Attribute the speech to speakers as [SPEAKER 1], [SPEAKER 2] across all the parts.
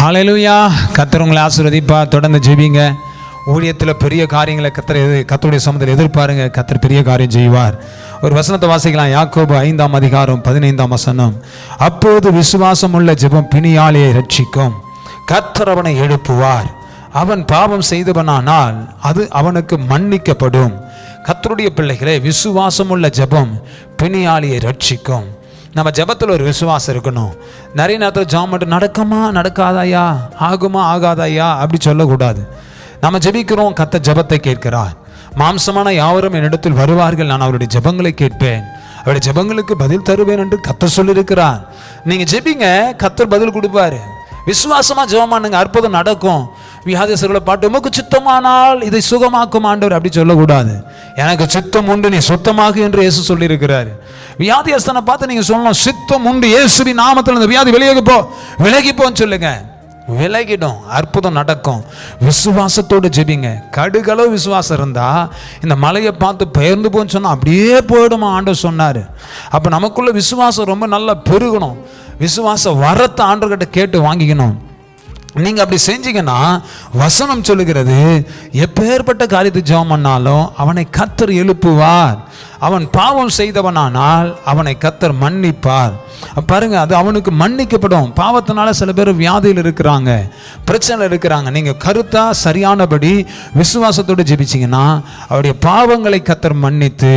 [SPEAKER 1] ஹalleluya. கத்தர் உங்களை ஆசீர்வதிப்பா. தொடர்ந்து ஜெபிங்க. ஊழியத்தில் பெரிய காரியங்களை கத்தர் எது கத்தருடைய சமத்தில் எதிர்பாருங்க. கத்தர் பெரிய காரியம் செய்வார். ஒரு வசனத்தை வாசிக்கலாம். யாக்கோபு ஐந்தாம் அதிகாரம் பதினைந்தாம் வசனம். அப்போது விசுவாசம் உள்ள ஜெபம் பிணியாளியை ரட்சிக்கும் கத்தர் அவனை எழுப்புவார். அவன் பாவம் செய்தவனானால் அது அவனுக்கு மன்னிக்கப்படும். கத்தருடைய பிள்ளைகளே விசுவாசம் உள்ள ஜெபம் பிணியாளியை ரட்சிக்கும் நம்ம ஜெபத்தில் ஒரு விசுவாசம் இருக்கணும். நிறைய நேரத்தில் ஜாம் மட்டும் நடக்குமா? நடக்காதாயா? ஆகுமா? ஆகாதாயா? அப்படி சொல்லக்கூடாது. நம்ம ஜெபிக்கிறோம் கத்த ஜெபத்தை கேட்கிறார். மாம்சமான யாவரும் என்னிடத்தில் வருவார்கள் நான் அவருடைய ஜெபங்களை கேட்பேன். அவருடைய ஜெபங்களுக்கு பதில் தருவேன் என்று கத்தர் சொல்லியிருக்கிறார். நீங்கள் ஜெபிங்க கத்தர் பதில் கொடுப்பாரு. விசுவாசமா ஜெபம் பண்ணுங்க அற்புதம் நடக்கும். வியாதிசர்களை பாட்டு உமக்கு சுத்தமானால் இதை சுகமாக்கும் ஆண்டவர் அப்படி சொல்லக்கூடாது. எனக்கு சித்தம் உண்டு நீ சுத்தமாகு என்று இயேசு சொல்லியிருக்கிறார். வியாதியஸ்தனை பார்த்து நீங்கள் சொல்லணும் சித்தம் உண்டு இயேசுவி நாமத்தில் இந்த வியாதி வெளியே போ விலகி போன்னு சொல்லுங்க. விலகிடும் அற்புதம் நடக்கும். விசுவாசத்தோடு ஜெபிங்க. கடுகளவு விசுவாசம் இருந்தால் இந்த மலையை பார்த்து பெயர்ந்து போன்னு சொன்னால் அப்படியே போயிடுமா ஆண்டவர் சொன்னார். அப்போ நமக்குள்ள விசுவாசம் ரொம்ப நல்லா பெருகணும். விசுவாச வரத்தை ஆண்டவர்கிட்ட கேட்டு வாங்கிக்கணும். நீங்கள் அப்படி செஞ்சீங்கன்னா வசனம் சொல்லுகிறது எப்பேற்பட்ட காரியத்தை ஜெபம் பண்ணாலும் அவனை கத்தர் எழுப்புவார். அவன் பாவம் செய்தவனானால் அவனை கத்தர் மன்னிப்பார். பாருங்க அது அவனுக்கு மன்னிக்கப்படும். பாவத்தினால சில பேர் வியாதியில் இருக்கிறாங்க பிரச்சனையில் இருக்கிறாங்க. நீங்கள் கருத்தா சரியானபடி விசுவாசத்தோடு ஜெபிச்சிங்கன்னா அவருடைய பாவங்களை கத்தர் மன்னித்து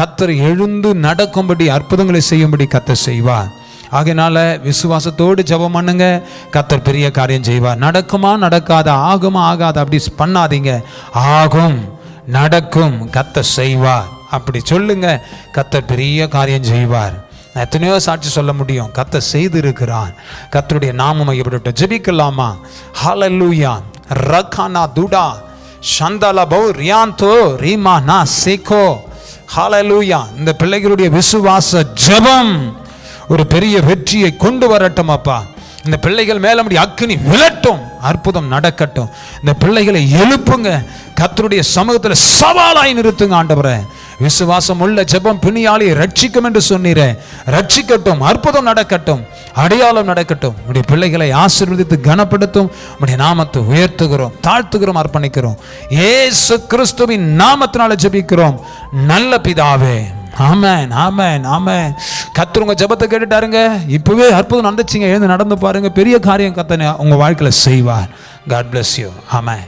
[SPEAKER 1] கத்தர் எழுந்து நடக்கும்படி அற்புதங்களை செய்யும்படி கத்தர் செய்வார். ஆகையினால விசுவாசத்தோடு ஜெபம் பண்ணுங்க. கத்தர் பெரிய காரியம் செய்வார். நடக்குமா நடக்காதா ஆகுமா ஆகாதா அப்படி பண்ணாதீங்க. ஆகும் நடக்கும் கத்த செய்வார். அப்படி சொல்லுங்க கத்தர் பெரிய காரியம் செய்வார். நான் எத்தனையோ சாட்சி சொல்ல முடியும். கத்த செய்திருக்கிறான் கத்தருடைய நாமம் மையப்பட்டு ஜெபிக்கலாமா? ஹalleluya ரகானா துடா. சந்தல பௌ ரியாந்தோ ரீமா நா சேகோ. ஹalleluya இந்த பிள்ளைகளுடைய விசுவாச ஜெபம். ஒரு பெரிய வெற்றியை கொண்டு வரட்டும் அப்பா. இந்த பிள்ளைகள் மேல அப்படி அக்னி விழட்டும் அற்புதம் நடக்கட்டும். இந்த பிள்ளைகளை எழுப்புங்க. கத்தருடைய சமூகத்தில் சவாலாய் நிறுத்துங்க ஆண்டவரை. விசுவாசம் உள்ள ஜெபம் பிணியாளியை ரட்சிக்கும் என்று சொன்னீரே. ரட்சிக்கட்டும் அற்புதம் நடக்கட்டும் அடையாளம் நடக்கட்டும். உடைய பிள்ளைகளை ஆசீர்வதித்து கனப்படுத்தும் உடைய நாமத்தை உயர்த்துகிறோம் தாழ்த்துகிறோம் அர்ப்பணிக்கிறோம். ஏசு கிறிஸ்துவின் நாமத்தினால ஜெபிக்கிறோம். நல்ல பிதாவே. ஆமேன் ஆமேன் ஆமேன். கத்தர் உங்க ஜெபத்தை கேட்டுட்டாருங்க. இப்பவே அற்புதம் நடந்துச்சுங்க. எழுந்து நடந்து பாருங்க. பெரிய காரியம் கத்தனை உங்க வாழ்க்கையில செய்வார். காட் பிளஸ் யூ ஆமாம்